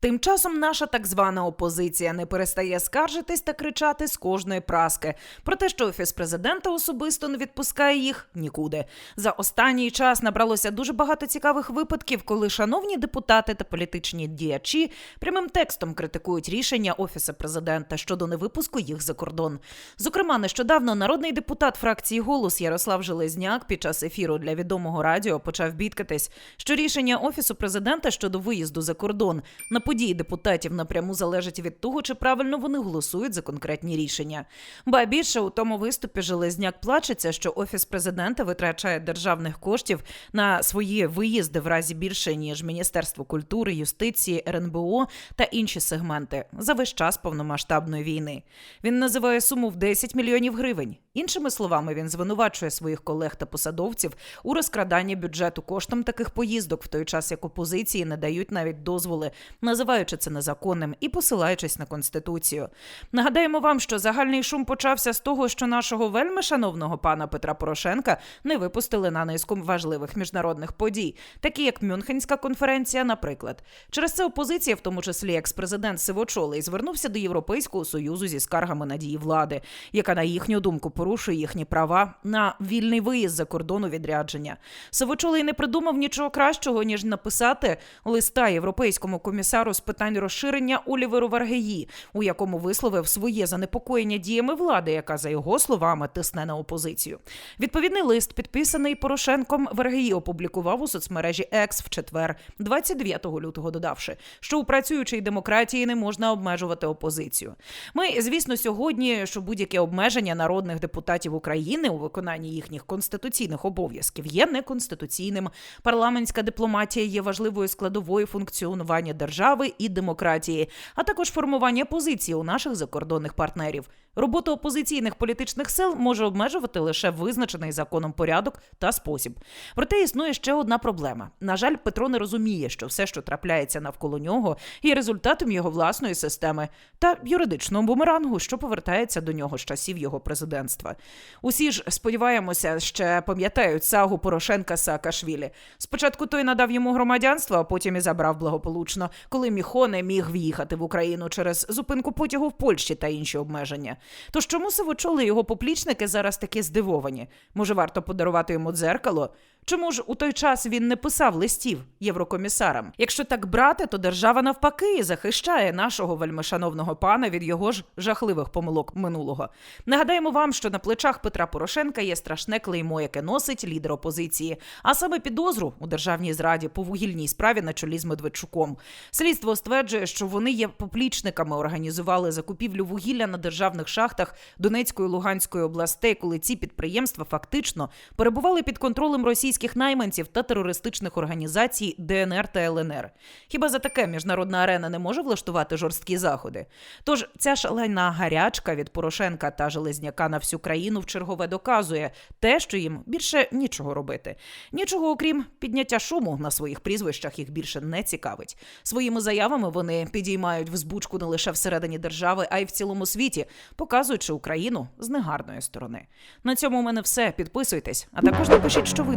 Тим часом наша так звана опозиція не перестає скаржитись та кричати з кожної праски про те, що офіс президента особисто не відпускає їх нікуди. За останній час набралося дуже багато цікавих випадків, коли шановні депутати та політичні діячі прямим текстом критикують рішення офісу президента щодо невипуску їх за кордон. Зокрема, нещодавно народний депутат фракції Голос Ярослав Железняк під час ефіру для відомого радіо почав бідкатись, що рішення офісу президента щодо виїзду за кордон на події депутатів напряму залежить від того, чи правильно вони голосують за конкретні рішення. Ба більше у тому виступі Железняк плачеться, що офіс президента витрачає державних коштів на свої виїзди в разі більше ніж Міністерство культури, юстиції, РНБО та інші сегменти за весь час повномасштабної війни. Він називає суму в 10 мільйонів гривень. Іншими словами, він звинувачує своїх колег та посадовців у розкраданні бюджету коштом таких поїздок, в той час як опозиції не дають навіть дозволи, називаючи це незаконним і посилаючись на конституцію. Нагадаємо вам, що загальний шум почався з того, що нашого вельми шановного пана Петра Порошенка не випустили на низку важливих міжнародних подій, такі як Мюнхенська конференція, наприклад. Через це опозиція, в тому числі екс-президент Сивочолий, звернувся до Європейського союзу зі скаргами на дії влади, яка на їхню думку порушує їхні права на вільний виїзд за кордону відрядження. Сивочолий не придумав нічого кращого ніж написати листа європейському комісару з питань розширення Оліверу Варгеї, у якому висловив своє занепокоєння діями влади, яка за його словами тисне на опозицію. Відповідний лист, підписаний Порошенком, Варгеї опублікував у соцмережі Екс в четвер, 29 лютого, додавши, що у працюючій демократії не можна обмежувати опозицію. Ми, звісно, сьогодні, що будь-яке обмеження народних депутатів України у виконанні їхніх конституційних обов'язків є неконституційним. Парламентська дипломатія є важливою складовою функціонування держави і демократії, а також формування позиції у наших закордонних партнерів. Роботу опозиційних політичних сил може обмежувати лише визначений законом порядок та спосіб. Проте існує ще одна проблема. На жаль, Петро не розуміє, що все, що трапляється навколо нього, є результатом його власної системи та юридичного бумерангу, що повертається до нього з часів його президентства. Усі ж сподіваємося, ще пам'ятають сагу Порошенка Саакашвілі. Спочатку той надав йому громадянство, а потім і забрав благополучно, коли Міхо не міг в'їхати в Україну через зупинку потягу в Польщі та інші обмеження. Тож чому сивочоли його поплічники зараз такі здивовані? Може, варто подарувати йому дзеркало? Чому ж у той час він не писав листів єврокомісарам? Якщо так брати, то держава навпаки захищає нашого вельмишановного пана від його ж жахливих помилок минулого. Нагадаємо вам, що на плечах Петра Порошенка є страшне клеймо, яке носить лідер опозиції, а саме підозру у державній зраді по вугільній справі на чолі з Медведчуком. Слідство стверджує, що вони є поплічниками, організували закупівлю вугілля на державних шахтах Донецької і Луганської областей, коли ці підприємства фактично перебували під контролем російських найманців та терористичних організацій ДНР та ЛНР. Хіба за таке міжнародна арена не може влаштувати жорсткі заходи? Тож ця шалена гарячка від Порошенка та Железняка на всю країну в чергове доказує те, що їм більше нічого робити. Нічого окрім підняття шуму на своїх прізвищах їх більше не цікавить. Своїми заявами вони підіймають взбучку не лише всередині держави, а й в цілому світі, показуючи Україну з негарної сторони. На цьому у мене все. Підписуйтесь, а також напишіть, що ви